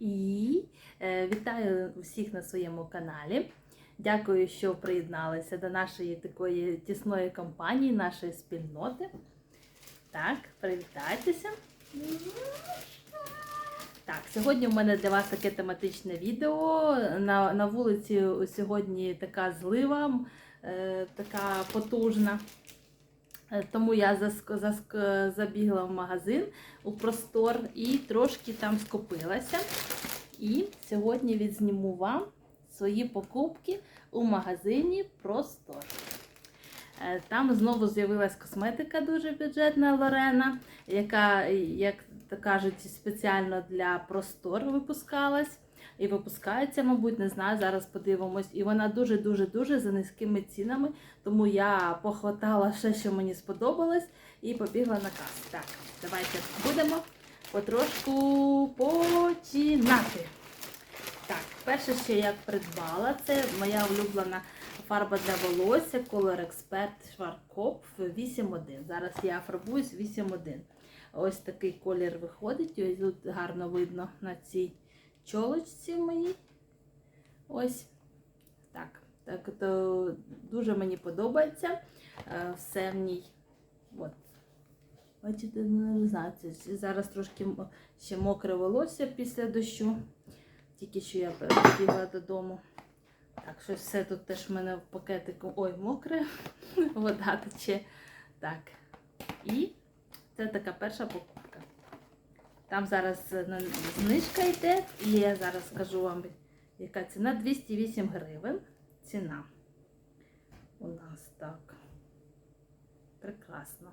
І е, вітаю усіх на своєму каналі. Дякую, що приєдналися до нашої такої тісної компанії, нашої спільноти. Так, привітайтеся. Так, сьогодні в мене для вас таке тематичне відео. На, на вулиці сьогодні така злива, е, така потужна. Е, Тому я заск, заск, забігла в магазин у простор і трошки там скупилася. І сьогодні відзніму вам свої покупки у магазині Простор. Е, Там знову з'явилась косметика дуже бюджетна Лорена, яка, як кажуть, спеціально для простор випускалась. І випускається, мабуть, не знаю, зараз подивимось. І вона дуже-дуже-дуже за низькими цінами. Тому я похватала все, що мені сподобалось, і побігла на касу. Так, давайте будемо потрошку починати. Так, перше, що я придбала, це моя улюблена фарба для волосся Color Expert Schwarzkopf 8.1. Зараз я фарбуюсь 8.1. Ось такий колір виходить. Ось тут гарно видно на цій чолочці моїй. Ось так. Так, то дуже мені подобається е, все в ній. От. Бачите, не знаю, зараз трошки ще мокре волосся після дощу. Тільки що я бігла додому. Так, щось все тут теж в мене в пакетику. Ой, мокре, вода тече. Так. І це така перша покупка. Там зараз знижка йде, і я зараз скажу вам, яка ціна 208 гривень. Ціна. У нас так. Прекрасно.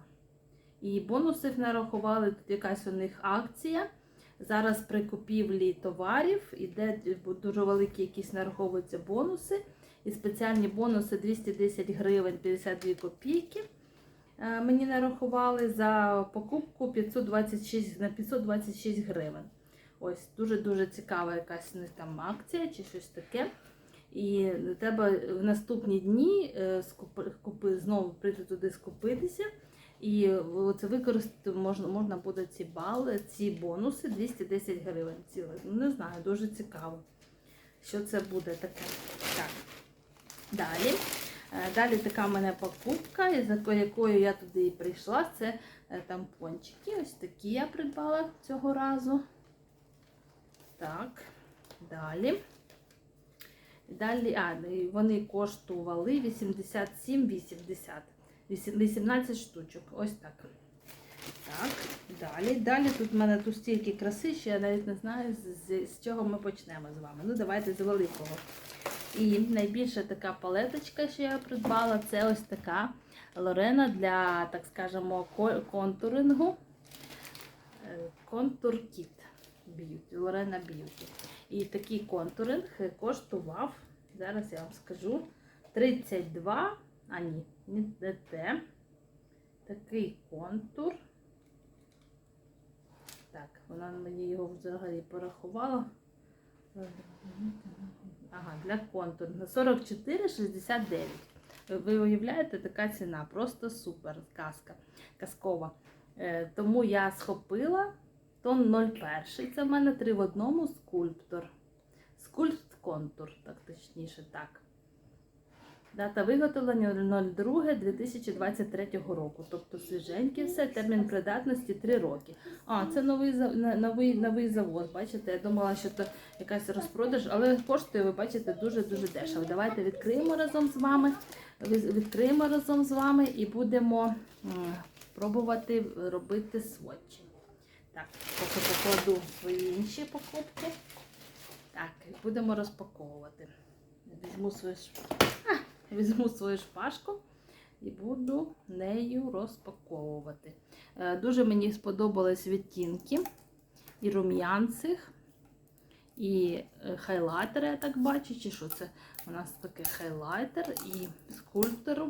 І бонусів нарахували, тут якась у них акція. Зараз при купівлі товарів іде дуже великі якісь нараховуються бонуси. І спеціальні бонуси 210 гривень 52 копійки. е, Мені нарахували за покупку 526, на 526 гривень. Ось дуже-дуже цікава якась у там акція чи щось таке. І треба в наступні дні е, скупи, купи, знову прийти туди скупитися. І це використати можна, можна буде ці бали, ці бонуси 210 гривень цілих. Ну, не знаю, дуже цікаво, що це буде таке. Так. Далі. Е, Далі така в мене покупка, за якою я туди і прийшла. Це е, тампончики. Ось такі я придбала цього разу. Так, далі. Далі, а, вони коштували 87,80. 18 штучок. Ось так. Так, далі. Далі тут в мене тут стільки краси, що я навіть не знаю, з, з, чого ми почнемо з вами. Ну, давайте з великого. І найбільша така палеточка, що я придбала, це ось така Лорена для, так скажемо, контурингу. Е, Контур Кіт Б'юті, Лорена Б'юті. І такий контуринг коштував, зараз я вам скажу, 32, а ні, не те. Такий контур. Так, вона мені його взагалі порахувала. Ага, для контуру. 44,69. Ви- уявляєте, така ціна. Просто супер казка. Казкова. Е, тому я схопила тон 01. Це в мене 3 в одному скульптор. Скульпт контур, так точніше, так. Дата виготовлення 02-2023 року. Тобто свіженьке все, термін придатності 3 роки. А, це новий, новий, новий завод. Бачите, я думала, що це якась розпродаж, але коштує, ви бачите, дуже-дуже дешево. Давайте відкриємо разом з вами. Відкриємо разом з вами і будемо пробувати робити сводчі. Так, поки покладу свої інші покупки. Так, будемо розпаковувати. Візьму свою, а, візьму свою шпажку і буду нею розпаковувати. Е, Дуже мені сподобались відтінки і рум'янцих, і е, хайлайтер, я так бачу, чи що це у нас таке хайлайтер і скульптору.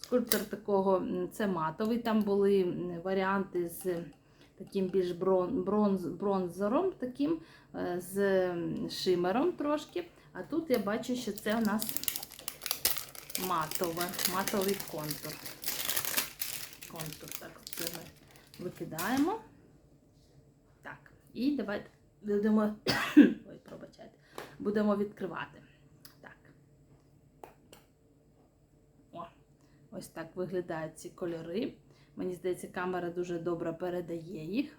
Скульптор такого, це матовий, там були варіанти з таким більш брон, бронз, бронзером, таким, е, з шимером трошки. А тут я бачу, що це у нас матове, матовий контур. Контур, так, це ми викидаємо. Так, і давайте будемо, ой, пробачайте, будемо відкривати. Так. О, ось так виглядають ці кольори. Мені здається, камера дуже добре передає їх.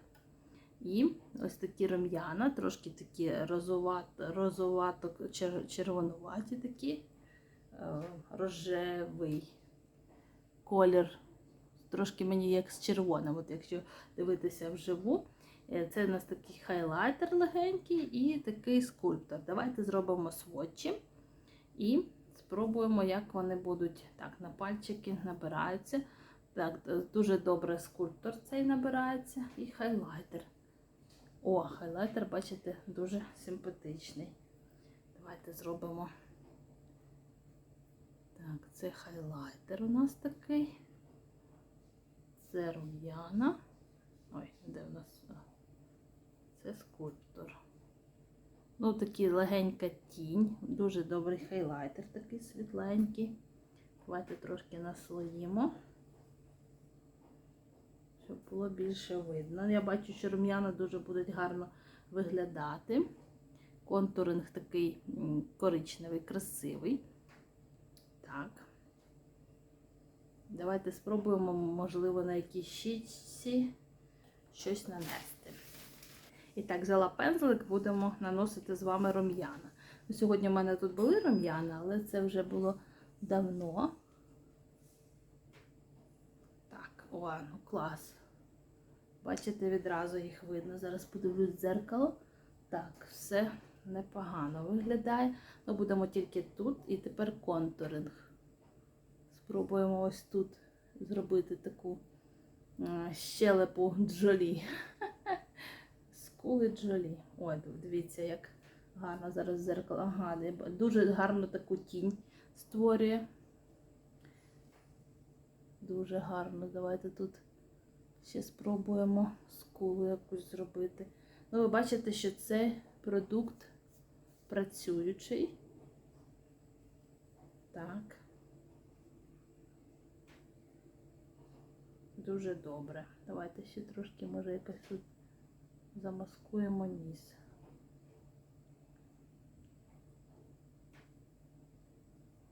І ось такі рум'яна, трошки такі розовато, розовато чер- червонуваті такі, рожевий колір. Трошки мені як з червоним, от якщо дивитися вживу. Е, Це у нас такий хайлайтер легенький і такий скульптор. Давайте зробимо сводчі і спробуємо, як вони будуть. Так, на пальчики набираються. Так, дуже добре скульптор цей набирається і хайлайтер. О, хайлайтер, бачите, дуже симпатичний. Давайте зробимо. Так, це хайлайтер у нас такий. Це рум'яна. Ой, де у нас? Це скульптор. Ну, такий легенька тінь. Дуже добрий хайлайтер, такий світленький. Давайте трошки наслоїмо, щоб було більше видно. Я бачу, що рум'яна дуже будуть гарно виглядати. Контуринг такий коричневий, красивий. Так. Давайте спробуємо, можливо, на якійсь щічці щось нанести. І так, взяла пензлик, будемо наносити з вами рум'яна. Ну, Сьогодні в мене тут були рум'яна, але це вже було давно. Так, о, ну клас. Бачите, відразу їх видно. Зараз подивлюсь дзеркало. Так, все непогано виглядає. Ну, будемо тільки тут і тепер контуринг. Спробуємо ось тут зробити таку е, щелепу джолі. Скули джолі. Ой, дивіться, як гарно зараз зеркало. Ага, дуже гарну таку тінь створює. Дуже гарно. Давайте тут ще спробуємо скулу якусь зробити. Ну, ви бачите, що це продукт працюючий. Так. Дуже добре. Давайте ще трошки, може, якось тут замаскуємо ніс.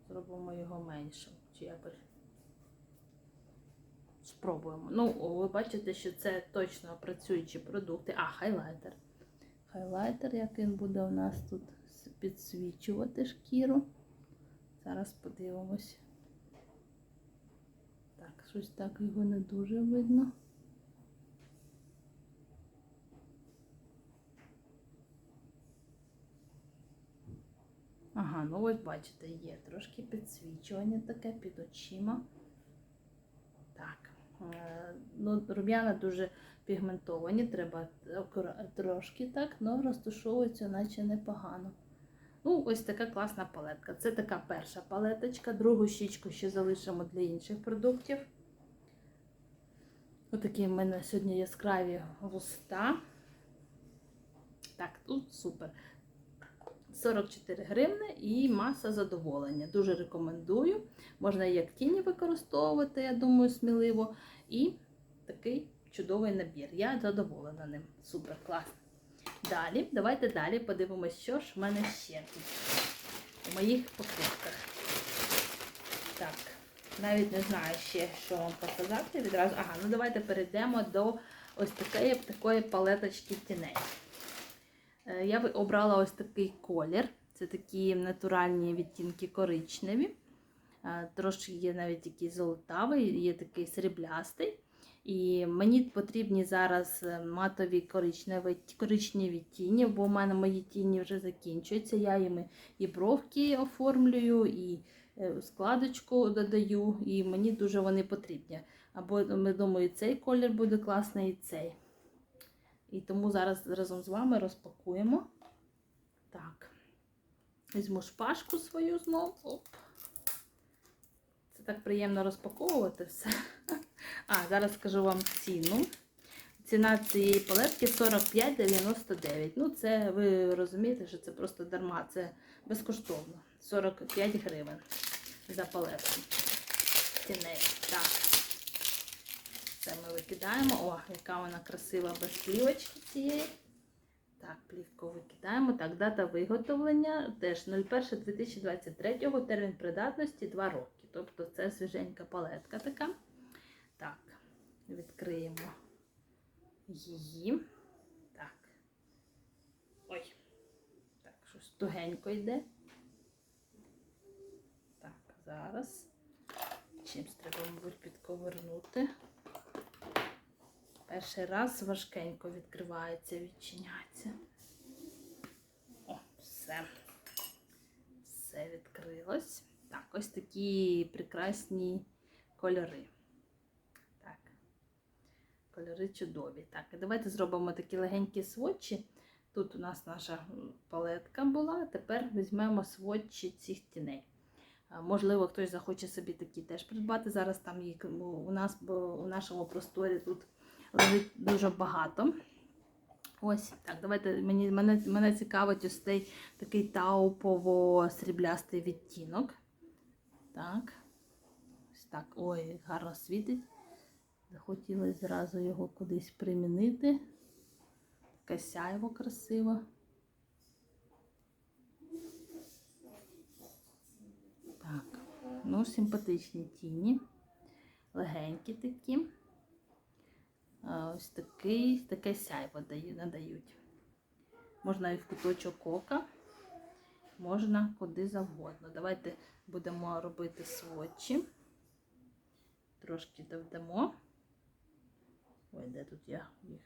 Зробимо його меншим. Чи якось спробуємо. Ну, ви бачите, що це точно працюючі продукти. А, хайлайтер. Хайлайтер, як він буде у нас тут підсвічувати шкіру. Зараз подивимось. Щось так його не дуже видно. Ага, ну ось бачите, є трошки підсвічування таке під очима. Так. е, Ну, рум'яна дуже пігментовані, треба трошки так, але розташовуються наче непогано. Ну, ось така класна палетка. Це така перша палеточка. Другу щічку ще залишимо для інших продуктів. Отакі в мене сьогодні яскраві вуста. Так, тут супер. 44 гривни і маса задоволення. Дуже рекомендую. Можна як тіні використовувати, я думаю, сміливо. І такий чудовий набір. Я задоволена ним. Супер, класно. Далі, давайте далі подивимось, що ж в мене ще тут у моїх покупках. Навіть не знаю ще, що вам показати відразу. Ага, ну давайте перейдемо до ось такої, такої палеточки тіней. Е, Я обрала ось такий колір. Це такі натуральні відтінки коричневі. Е, Трошки є навіть такий золотавий, є такий сріблястий. І мені потрібні зараз е, матові коричневі, коричневі тіні, бо в мене мої тіні вже закінчуються. Я їм і бровки оформлюю, і складочку додаю, і мені дуже вони потрібні. Або ми думаю, цей колір буде класний, і цей. І тому зараз разом з вами розпакуємо. Так. Візьму шпажку свою знову. Оп. Це так приємно розпаковувати все. А, зараз скажу вам ціну. Ціна цієї палетки 45,99. Ну, це ви розумієте, що це просто дарма, це безкоштовно. 45 гривень за. Тіней. Так. Це ми викидаємо. О, яка вона красива без плівочки цієї. Так, плівку викидаємо. Так, дата виготовлення теж 01.2023, термін придатності 2 роки. Тобто це свіженька палетка така. Так, відкриємо її. Так. Ой. Так, щось тугенько йде. Зараз. Чимсь треба, мабуть, підковернути. Перший раз важкенько відкривається, відчиняється. О, все. Все відкрилось. Так, ось такі прекрасні кольори. Так. Кольори чудові. Так, давайте зробимо такі легенькі сводчі. Тут у нас наша палетка була. Тепер візьмемо сводчі цих тіней. А, Можливо, хтось захоче собі такі теж придбати. Зараз там їх у нас у нашому просторі тут лежить дуже багато. Ось так, давайте мені, мене, мене цікавить ось цей такий таупово-сріблястий відтінок. Так. Ось так. Ой, гарно світить. Захотілося зразу його кудись примінити. Таке сяйво красиво. Так, ну, симпатичні тіні. Легенькі такі. Ось такий, таке сяйво надають. Можна і в куточок ока, можна куди завгодно. Давайте будемо робити сводчі. Трошки доведемо. Ой, де тут я їх?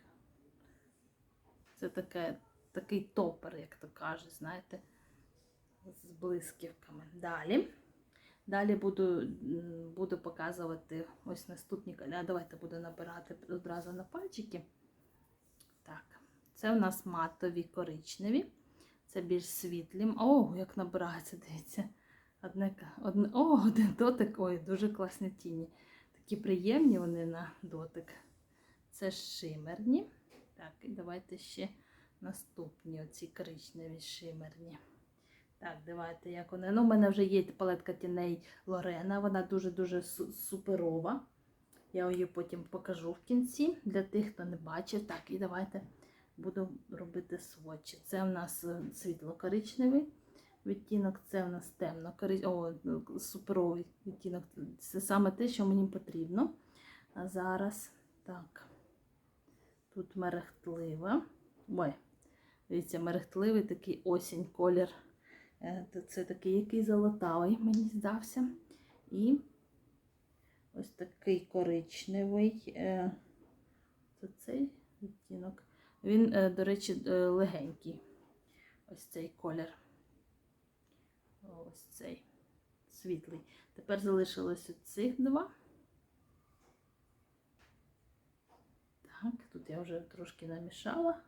Це таке, такий топер, як то кажуть, знаєте, з блисківками. Далі. Далі буду, буду показувати ось наступні. Давайте буду набирати одразу на пальчики. Так, це у нас матові коричневі. Це більш світлі. О, як набирається, дивіться. Одне, одне, о, один дотик. Ой, дуже класні тіні. Такі приємні вони на дотик. Це шимерні. Так, і давайте ще наступні оці коричневі шимерні. Так, давайте, як вони. Ну, у мене вже є палетка тіней Лорена, вона дуже-дуже суперова. Я її потім покажу в кінці для тих, хто не бачив. Так, і давайте буду робити сводчі. Це у нас е, світло-коричневий відтінок, це у нас темно О, суперовий відтінок. Це саме те, що мені потрібно. А зараз так. Тут мерехтлива. Ой, дивіться, мерехтливий такий осінь колір. Е, Це такий який золотавий, мені здався. І ось такий коричневий. Це цей відтінок. Він, е, до речі, е, легенький. Ось цей колір. Ось цей світлий. Тепер залишилося цих два. Так, тут я вже трошки намішала.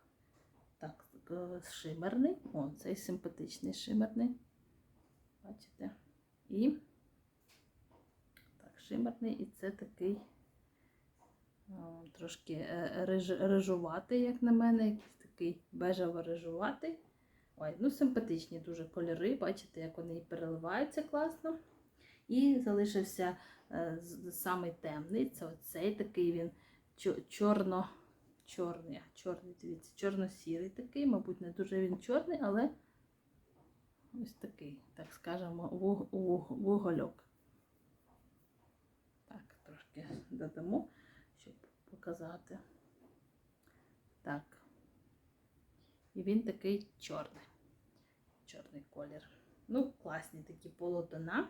Е, шимерний. О, цей симпатичний шимерний. Бачите? І так, шимерний, і це такий о, трошки е, рижуватий, як на мене, якийсь такий бежево-рижуватий. Ой, ну симпатичні дуже кольори, бачите, як вони переливаються класно. І залишився е, самий темний. Це оцей такий він чо- чорно чорний, чорний, дивіться, чорно-сірий такий, мабуть, не дуже він чорний, але ось такий, так скажемо, вуг- вуг- вугольок. Так, трошки додамо, щоб показати. Так. І він такий чорний. Чорний колір. Ну, класні такі полотона.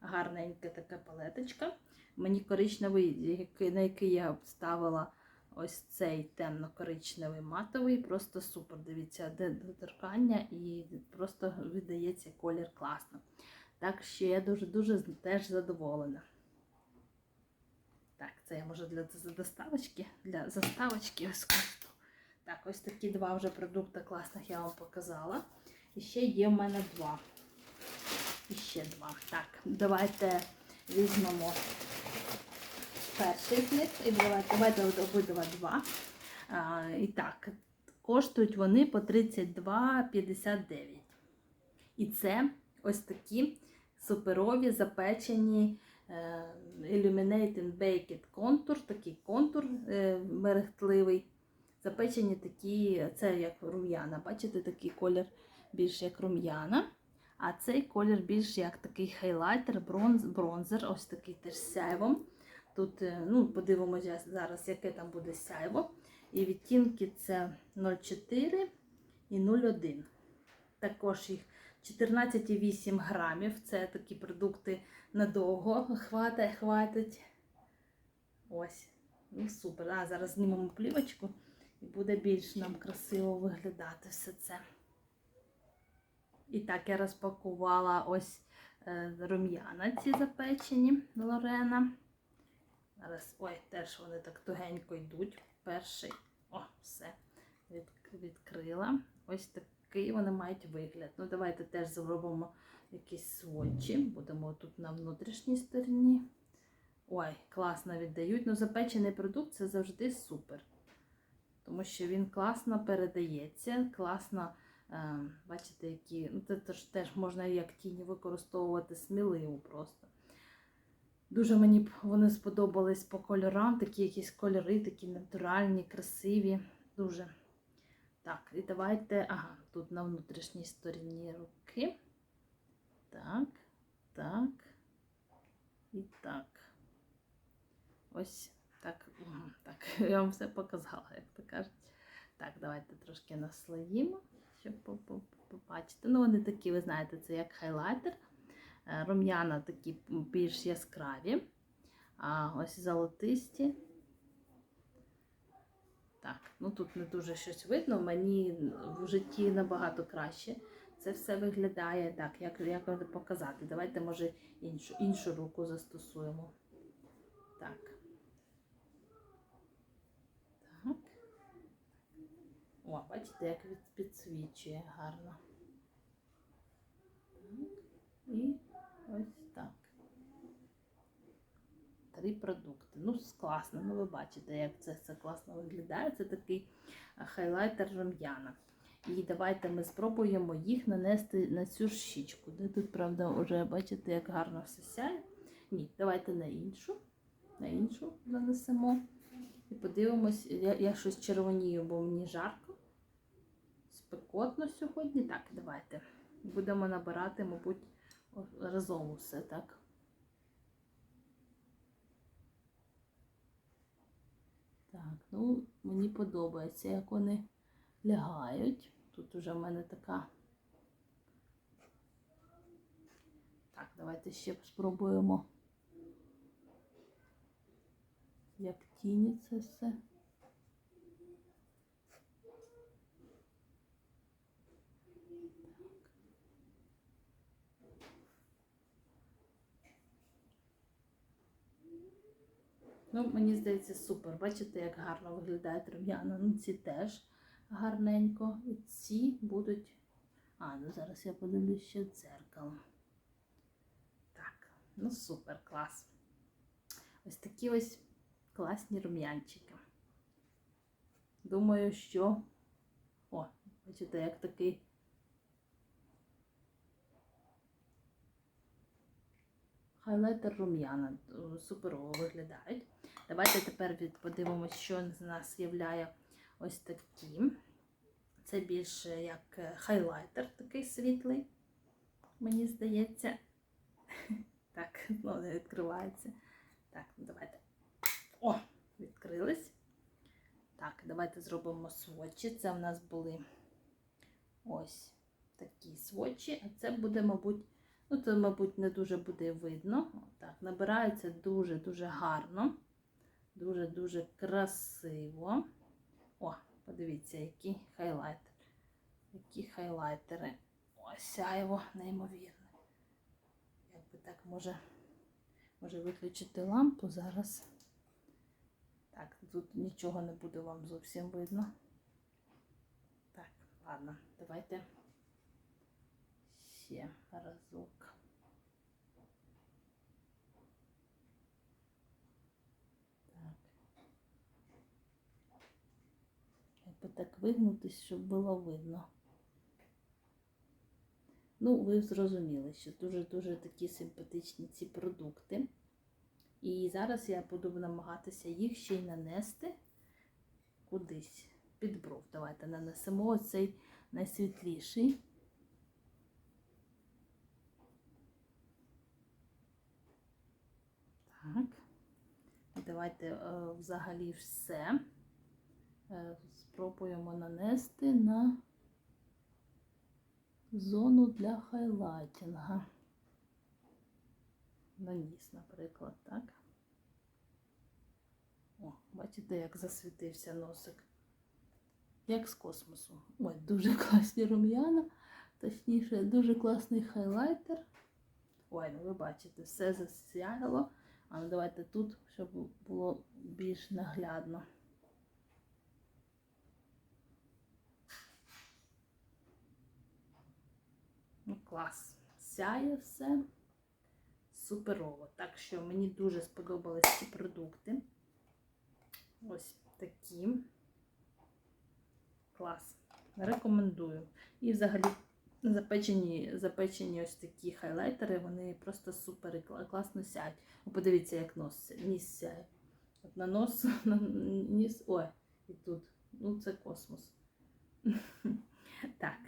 Гарненька така палеточка. Мені коричневий, на який я ставила ось цей темно-коричневий матовий, просто супер. Дивіться, де доторкання і просто віддається колір класно. Так що я дуже-дуже теж задоволена. Так, це я може для доставочки, для заставочки ось кошту. Так, ось такі два вже продукти класних я вам показала. І ще є в мене два. І ще два. Так, давайте візьмемо перший з них. І давайте, давайте обидва два. А, і так, коштують вони по 32,59. І це ось такі суперові запечені е, Illuminating Baked Contour, такий контур е, мерехтливий. запечені такі, це як рум'яна. Бачите, такий колір більш як рум'яна. А цей колір більш як такий хайлайтер, бронз, бронзер, ось такий теж сяйвом. Тут, е, ну, подивимося зараз, яке там буде сяйво. І відтінки це 0,4 і 0,1. Також їх 14,8 грамів. Це такі продукти надовго хватає, хватить. Ось. Ну, супер. А зараз знімемо плівочку і буде більш нам красиво виглядати все це. І так я розпакувала ось е, рум'яна ці запечені Лорена. Зараз, ой, теж вони так тугенько йдуть. Перший. О, все. Від, відкрила. Ось такий вони мають вигляд. Ну, давайте теж зробимо якісь сводчі. Будемо тут на внутрішній стороні. Ой, класно віддають. Ну, запечений продукт це завжди супер. Тому що він класно передається, класно, е, бачите, які. Ну, це теж, можна як тіні використовувати сміливо просто. Дуже мені б вони сподобались по кольорам, такі якісь кольори, такі натуральні, красиві. Дуже. Так, і давайте. Ага, тут на внутрішній стороні руки. Так, так. І так. Ось так. Так, я вам все показала, як то кажуть. Так, давайте трошки наслоїмо, щоб по- по- побачити. Ну, вони такі, ви знаєте, це як хайлайтер. Е, Рум'яна такі більш яскраві, а ось золотисті. Так, ну тут не дуже щось видно, мені в житті набагато краще. Це все виглядає так, як, як показати. Давайте, може, іншу, іншу руку застосуємо. Так. Так. О, бачите, як підсвічує гарно. Так. І ось так. Три продукти. Ну, класно. Ну, ви бачите, як це все класно виглядає. Це такий хайлайтер рум'яна. І давайте ми спробуємо їх нанести на цю щічку. Де тут, правда, вже бачите, як гарно все сяє. Ні, давайте на іншу. На іншу нанесемо. І подивимось, я, я щось червонію, бо мені жарко. Спекотно сьогодні. Так, давайте. Будемо набирати, мабуть, разом усе, так? Так, ну мені подобається, як вони лягають. Тут уже в мене така. Так, давайте ще спробуємо. Як тіні це все. Ну, мені здається, супер. Бачите, як гарно виглядають рум'яна. Ну, ці теж гарненько. І ці будуть. А, ну зараз я подивлюсь ще дзеркало. Так, ну супер, клас. Ось такі ось класні рум'янчики. Думаю, що. О, бачите, як такий. Хайлайтер рум'яна е, суперово виглядають. Давайте тепер подивимося, що з нас являє ось такі. Це більше як е, хайлайтер такий світлий, мені здається. Так, ну не відкривається. Так, ну давайте. О, відкрились. Так, давайте зробимо сводчі. Це в нас були ось такі сводчі, а це буде, мабуть, ну, це, мабуть, не дуже буде видно. Так, набирається дуже-дуже гарно. Дуже-дуже красиво. О, подивіться, який хайлайтер. Які хайлайтери. Ось сяйво, неймовірне. Як би так може, може виключити лампу зараз. Так, тут нічого не буде вам зовсім видно. Так, ладно, давайте ще разок. Так. Якби так вигнутись, щоб було видно. Ну, ви зрозуміли, що дуже-дуже такі симпатичні ці продукти. І зараз я буду намагатися їх ще й нанести кудись. під бров. Давайте нанесемо оцей найсвітліший. Так. Давайте е, взагалі все спробуємо нанести на зону для хайлайтінга. На ніс, наприклад, так? О, бачите, як засвітився носик. Як з космосу. Ой, дуже класні рум'яна. Точніше, дуже класний хайлайтер. Ой, ну ви бачите, все засяяло. А ну давайте тут, щоб було більш наглядно. Ну, клас. Сяє все суперово. Так що мені дуже сподобались ці продукти. Ось такі. Клас. Рекомендую. І взагалі запечені, запечені ось такі хайлайтери, вони просто супер і класно сяють. Подивіться, як нос, ніс сяє. От на нос, на ніс. Ой, і тут. Ну, це космос. Так,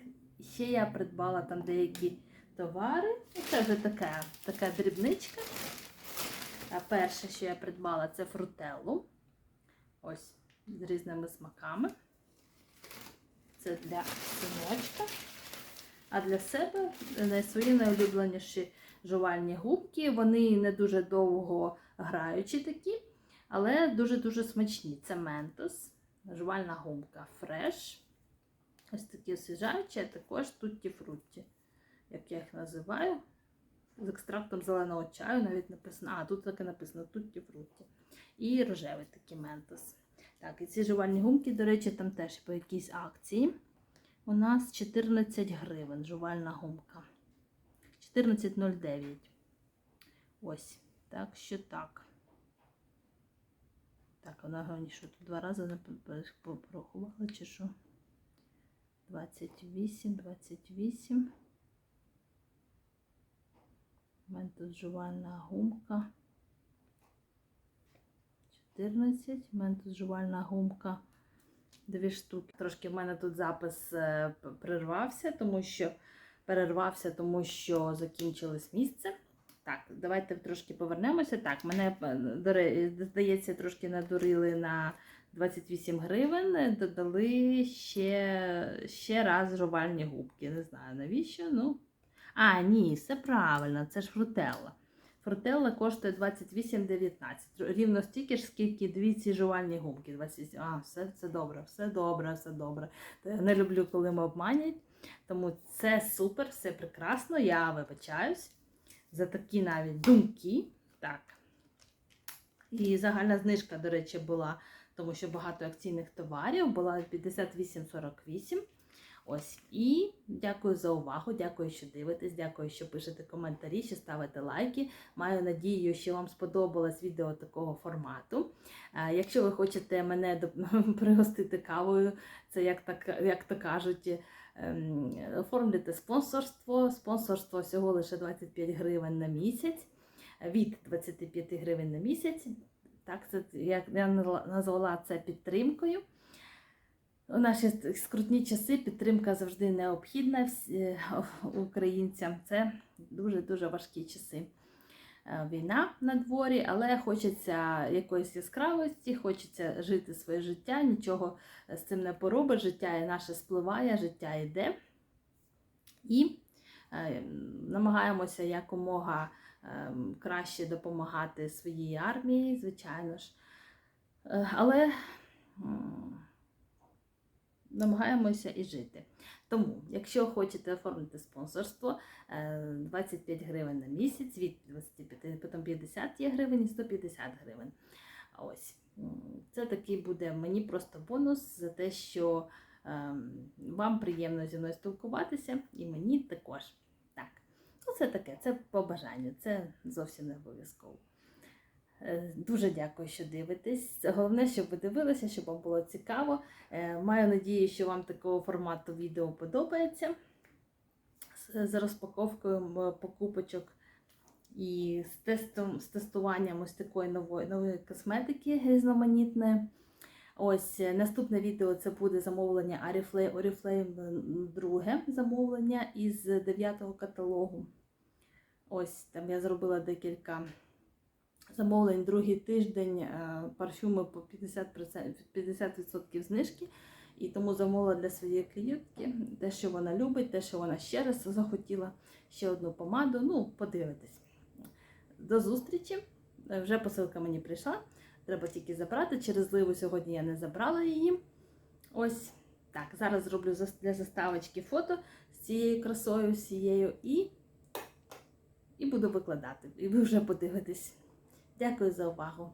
ще я придбала там деякі товари. Ну, Це вже така, така дрібничка. А перше, що я придбала, це фрутеллу. Ось з різними смаками. Це для синочка. А для себе свої найулюбленіші жувальні губки. Вони не дуже довго граючі такі, але дуже-дуже смачні. Це ментос, жувальна гумка Fresh. Ось такі освіжаючі, а також тутті фрутті, як я їх називаю. З екстрактом зеленого чаю навіть написано. А, тут таке написано тутті фрутті. І рожевий такий ментос. Так, і ці жувальні гумки, до речі, там теж по якійсь акції. У нас 14 гривень жувальна гумка. 14,09. Ось. Так що так. Так, вона що тут два рази порахувала, чи що? 28, 28. У мене тут жувальна гумка. 14. У мене тут жувальна гумка. Дві штуки. Трошки в мене тут запис е, п- прервався, тому що перервався, тому що закінчилось місце. Так, давайте трошки повернемося. Так, мене е, здається, трошки надурили на 28 гривень. Додали ще, ще раз жувальні губки. Не знаю навіщо. Ну. А, ні, все правильно, це ж фрутелла. Фрутелла коштує 28,19. Рівно стільки ж, скільки дві ці жувальні гумки. 28. А, все, все добре, все добре, все добре. Я не люблю, коли ми обманюють. Тому це супер, все прекрасно. Я вибачаюсь за такі навіть думки. Так. І загальна знижка, до речі, була, тому що багато акційних товарів була 58,48. Ось і дякую за увагу. Дякую, що дивитесь. Дякую, що пишете коментарі, що ставите лайки. Маю надію, що вам сподобалось відео такого формату. Е, Якщо ви хочете мене пригостити кавою, це як так, як то кажуть, ем, оформлюйте спонсорство. Спонсорство всього лише 25 гривень на місяць. Від 25 гривень на місяць. Так, це як я назвала це підтримкою. У наші скрутні часи підтримка завжди необхідна всі- українцям. Це дуже-дуже важкі часи. Е, Війна на дворі, але хочеться якоїсь яскравості, хочеться жити своє життя, нічого з цим не поробиш. Життя наше спливає, життя йде. І е, намагаємося якомога е, краще допомагати своїй армії, звичайно ж. Е, Але намагаємося і жити. Тому, якщо хочете оформити спонсорство, е, 25 гривень на місяць, від 25, потім 50 є гривень і 150 гривень. Ось. Це такий буде мені просто бонус за те, що ем, вам приємно зі мною спілкуватися, і мені також. Це таке, це по бажанню, це зовсім не обов'язково. Е, Дуже дякую, що дивитесь. Головне, щоб ви дивилися, щоб вам було цікаво. Е, Маю надію, що вам такого формату відео подобається. З- розпаковкою покупочок і з, тестом, з тестуванням ось такої нової, нової косметики різноманітної. Ось е, наступне відео це буде замовлення Oriflame, Oriflame друге замовлення із 9 каталогу. Ось там я зробила декілька замовлень другий тиждень е, парфюми по 50%, 50% знижки. І тому замовила для своєї клієнтки те, що вона любить, те, що вона ще раз захотіла, ще одну помаду. Ну, подивитись. До зустрічі. Вже посилка мені прийшла. Треба тільки забрати. Через зливу сьогодні я не забрала її. Ось так. Зараз зроблю для заставочки фото з цією красою, всією і, і буду викладати. І ви вже подивитесь. Дякую за увагу.